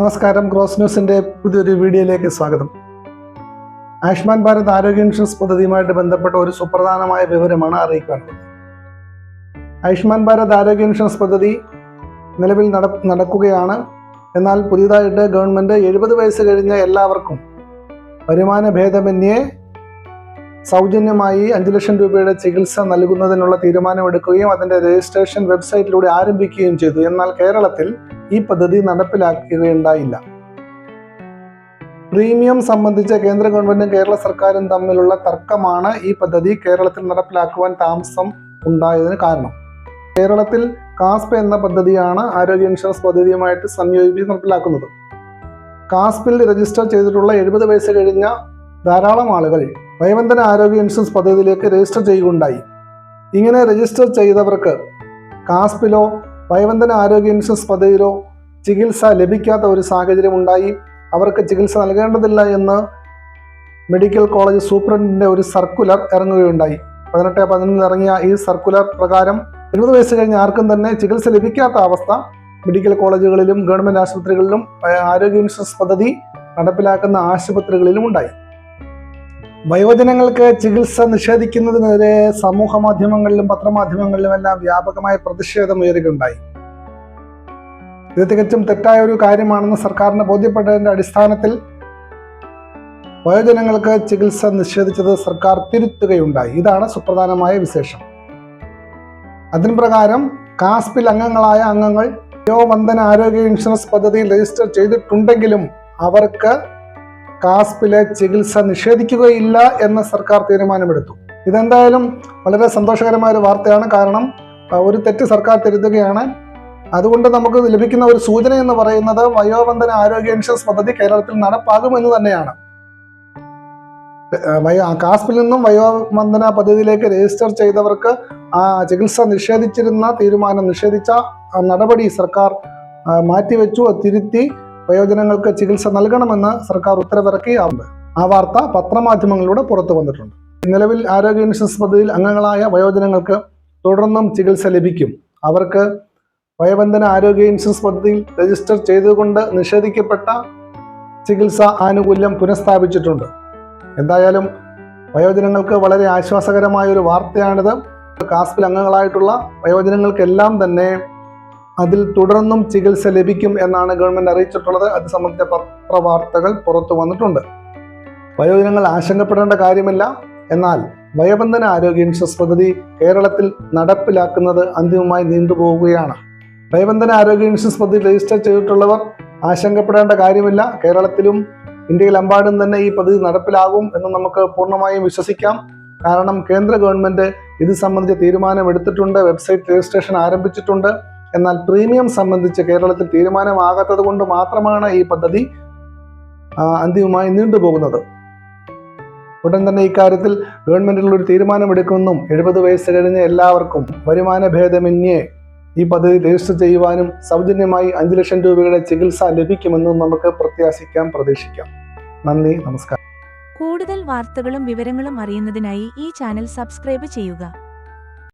നമസ്കാരം ക്രോസ് ന്യൂസിന്റെ പുതിയൊരു വീഡിയോയിലേക്ക് സ്വാഗതം. ആയുഷ്മാൻ ഭാരത് ആരോഗ്യ ഇൻഷുറൻസ് പദ്ധതിയുമായിട്ട് ബന്ധപ്പെട്ട ഒരു സുപ്രധാനമായ വിവരമാണ് അറിയിക്കാനുള്ളത്. ആയുഷ്മാൻ ഭാരത് ആരോഗ്യ ഇൻഷുറൻസ് പദ്ധതി നിലവിൽ നട നടക്കുകയാണ്. എന്നാൽ പുതിയതായിട്ട് ഗവൺമെന്റ് എഴുപത് വയസ്സ് കഴിഞ്ഞ എല്ലാവർക്കും വരുമാന ഭേദമന്യേ സൗജന്യമായി അഞ്ച് ലക്ഷം രൂപയുടെ ചികിത്സ നൽകുന്നതിനുള്ള തീരുമാനമെടുക്കുകയും അതിന്റെ രജിസ്ട്രേഷൻ വെബ്സൈറ്റിലൂടെ ആരംഭിക്കുകയും ചെയ്തു. എന്നാൽ കേരളത്തിൽ ഈ പദ്ധതി നടപ്പിലാക്കുകയുണ്ടായില്ല. പ്രീമിയം സംബന്ധിച്ച കേന്ദ്ര ഗവൺമെന്റും കേരള സർക്കാരും തമ്മിലുള്ള തർക്കമാണ് ഈ പദ്ധതി കേരളത്തിൽ നടപ്പിലാക്കുവാൻ താമസം ഉണ്ടായതിന് കാരണം. കേരളത്തിൽ കാസ്പ എന്ന പദ്ധതിയാണ് ആരോഗ്യ ഇൻഷുറൻസ് പദ്ധതിയുമായിട്ട് സംയോജിപ്പിച്ച് നടപ്പിലാക്കുന്നത്. കാസ്പിൽ രജിസ്റ്റർ ചെയ്തിട്ടുള്ള എഴുപത് വയസ്സ് കഴിഞ്ഞ ധാരാളം ആളുകൾ വയോബന്ധന ആരോഗ്യ ഇൻഷുറൻസ് പദ്ധതിയിലേക്ക് രജിസ്റ്റർ ചെയ്യുകയുണ്ടായി. ഇങ്ങനെ രജിസ്റ്റർ ചെയ്തവർക്ക് കാസ്പിലോ വയോബന്ധന ആരോഗ്യ ഇൻഷുറൻസ് പദ്ധതിയിലോ ചികിത്സ ലഭിക്കാത്ത ഒരു സാഹചര്യം ഉണ്ടായി. അവർക്ക് ചികിത്സ നൽകേണ്ടതില്ല എന്ന് മെഡിക്കൽ കോളേജ് സൂപ്രണ്ടിന്റെ ഒരു സർക്കുലർ ഇറങ്ങുകയുണ്ടായി. പതിനെട്ട് പതിനൊന്നിൽ ഇറങ്ങിയ ഈ സർക്കുലർ പ്രകാരം എഴുപത് വയസ്സ് കഴിഞ്ഞ ആർക്കും തന്നെ ചികിത്സ ലഭിക്കാത്ത അവസ്ഥ മെഡിക്കൽ കോളേജുകളിലും ഗവൺമെന്റ് ആശുപത്രികളിലും ആരോഗ്യ ഇൻഷുറൻസ് പദ്ധതി നടപ്പിലാക്കുന്ന ആശുപത്രികളിലും ഉണ്ടായി. വയോജനങ്ങൾക്ക് ചികിത്സ നിഷേധിക്കുന്നതിനെതിരെ സമൂഹ മാധ്യമങ്ങളിലും പത്രമാധ്യമങ്ങളിലും എല്ലാം വ്യാപകമായ പ്രതിഷേധം ഉയരുകയുണ്ടായി. ഇത് തികച്ചും തെറ്റായ ഒരു കാര്യമാണെന്ന് സർക്കാരിന് ബോധ്യപ്പെട്ടതിന്റെ അടിസ്ഥാനത്തിൽ വയോജനങ്ങൾക്ക് ചികിത്സ നിഷേധിച്ചത് സർക്കാർ തിരുത്തുകയുണ്ടായി. ഇതാണ് സുപ്രധാനമായ വിശേഷം. അതിന് പ്രകാരം കാസ്പിൽ അംഗങ്ങളായ അംഗങ്ങൾ വയോവന്ദന ആരോഗ്യ ഇൻഷുറൻസ് പദ്ധതിയിൽ രജിസ്റ്റർ ചെയ്തിട്ടുണ്ടെങ്കിലും അവർക്ക് കാസ്പിലെ ചികിത്സ നിഷേധിക്കുകയില്ല എന്ന് സർക്കാർ തീരുമാനമെടുത്തു. ഇതെന്തായാലും വളരെ സന്തോഷകരമായ ഒരു വാർത്തയാണ്. കാരണം ഒരു തെറ്റ് സർക്കാർ തിരുത്തുകയാണ്. അതുകൊണ്ട് നമുക്ക് ലഭിക്കുന്ന ഒരു സൂചന എന്ന് പറയുന്നത് വയോവന്ദന ആരോഗ്യ ഇൻഷുറൻസ് പദ്ധതി കേരളത്തിൽ നടപ്പാകുമെന്ന് തന്നെയാണ്. കാസ്പിൽ നിന്നും വയോവന്ദന പദ്ധതിയിലേക്ക് രജിസ്റ്റർ ചെയ്തവർക്ക് ആ ചികിത്സ നിഷേധിച്ചിരുന്ന തീരുമാനം നിഷേധിച്ച നടപടി സർക്കാർ മാറ്റിവെച്ചു തിരുത്തി വയോജനങ്ങൾക്ക് ചികിത്സ നൽകണമെന്ന് സർക്കാർ ഉത്തരവിറക്കി ആ വാർത്ത പത്രമാധ്യമങ്ങളിലൂടെ പുറത്തു വന്നിട്ടുണ്ട്. നിലവിൽ ആരോഗ്യ ഇൻഷുറൻസ് പദ്ധതിയിൽ അംഗങ്ങളായ വയോജനങ്ങൾക്ക് തുടർന്നും ചികിത്സ ലഭിക്കും. അവർക്ക് വയബന്ധന ആരോഗ്യ ഇൻഷുറൻസ് പദ്ധതിയിൽ രജിസ്റ്റർ ചെയ്തുകൊണ്ട് നിഷേധിക്കപ്പെട്ട ചികിത്സ ആനുകൂല്യം പുനഃസ്ഥാപിച്ചിട്ടുണ്ട്. എന്തായാലും വയോജനങ്ങൾക്ക് വളരെ ആശ്വാസകരമായ ഒരു വാർത്തയാണിത്. കാസ്പിൽ അംഗങ്ങളായിട്ടുള്ള വയോജനങ്ങൾക്കെല്ലാം തന്നെ അതിൽ തുടർന്നും ചികിത്സ ലഭിക്കും എന്നാണ് ഗവൺമെന്റ് അറിയിച്ചിട്ടുള്ളത്. അത് സംബന്ധിച്ച പത്രവാർത്തകൾ പുറത്തു വന്നിട്ടുണ്ട്. വയോജനങ്ങൾ ആശങ്കപ്പെടേണ്ട കാര്യമില്ല. എന്നാൽ വയോബന്ധന ആരോഗ്യ ഇൻഷുറൻസ് പദ്ധതി കേരളത്തിൽ നടപ്പിലാക്കുന്നത് അന്തിമമായി നീണ്ടുപോവുകയാണ്. വയോബന്ധന ആരോഗ്യ ഇൻഷുറൻസ് പദ്ധതി രജിസ്റ്റർ ചെയ്തിട്ടുള്ളവർ ആശങ്കപ്പെടേണ്ട കാര്യമില്ല. കേരളത്തിലും ഇന്ത്യയിലെമ്പാടും തന്നെ ഈ പദ്ധതി നടപ്പിലാകും എന്ന് നമുക്ക് പൂർണമായും വിശ്വസിക്കാം. കാരണം കേന്ദ്ര ഗവൺമെന്റ് ഇത് സംബന്ധിച്ച തീരുമാനമെടുത്തിട്ടുണ്ട് വെബ്സൈറ്റ് രജിസ്ട്രേഷൻ ആരംഭിച്ചിട്ടുണ്ട്. എന്നാൽ പ്രീമിയം സംബന്ധിച്ച് കേരളത്തിൽ തീരുമാനമാകാത്തത് കൊണ്ട് മാത്രമാണ് ഈ പദ്ധതി അന്തിമമായി നീണ്ടുപോകുന്നത് ഉടൻ തന്നെ ഇക്കാര്യത്തിൽ ഗവൺമെന്റിൽ ഒരു തീരുമാനമെടുക്കുമെന്നും എഴുപത് വയസ്സ് കഴിഞ്ഞ എല്ലാവർക്കും വരുമാന ഭേദമന്യേ ഈ പദ്ധതി രജിസ്റ്റർ ചെയ്യുവാനും സൗജന്യമായി അഞ്ച് ലക്ഷം രൂപയുടെ ചികിത്സ ലഭിക്കുമെന്നും നമുക്ക് പ്രത്യാശിക്കാം പ്രതീക്ഷിക്കാം. നന്ദി നമസ്കാരം. കൂടുതൽ വാർത്തകളും വിവരങ്ങളും അറിയുന്നതിനായി ഈ ചാനൽ സബ്സ്ക്രൈബ് ചെയ്യുക.